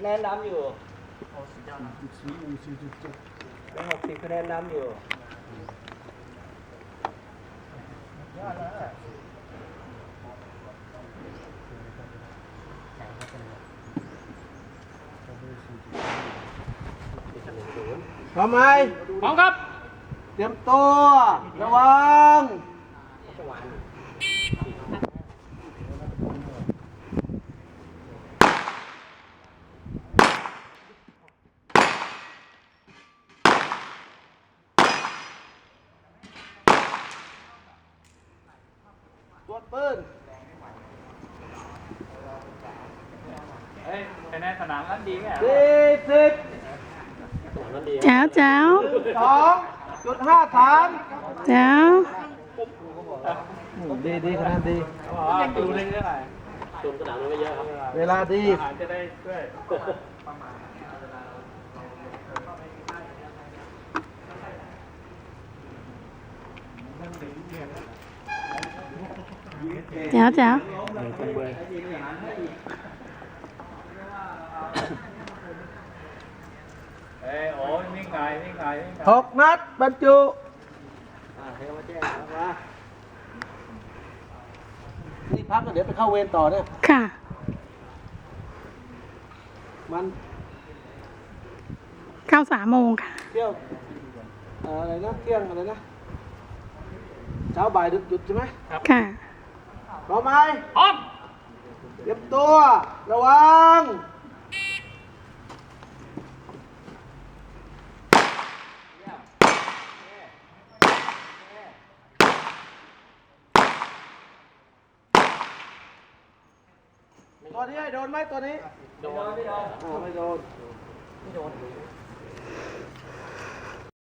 คะแนนนำอยู่เป็นหกสิบคะแนนนำอยู่พร้อมไหมพร้อมครับ เตรียมตัว ระวัง ตรวจปืนเฮ้ยคะแนนสนามนั้นดีไงสี่สิบแจ๋วแจ๋วสองจุดห้าสามแจ๋วดีดีคะแนนดีดูเลยเท่าไหร่ส่วนสนามมันไม่เยอะครับ เวลาดีอาหารจะได้ช่วยแจ๋วแจ๋วเอ้ยโอ้ยนิ่งไงนิ่งไงนิ่งไงหกนัดบรรจุอ่าให้เขามาแจ้งนะครับว่านี่พักก็เดี๋ยวไปเข้าเวรต่อเนี่ยค่ะ มันเข้าสามโมงค่ะ เที่ยวเอ่ออะไรนะเที่ยงอะไรนะ เช้าบ่ายดึกหยุดใช่ไหมค่ะ พร้อมไหมพร้อมเตรียมตัว ระวังตัวนี้ให้โดนไหมตัวนี้ โดนไม่โดนอ่าไม่โดนไม่โดน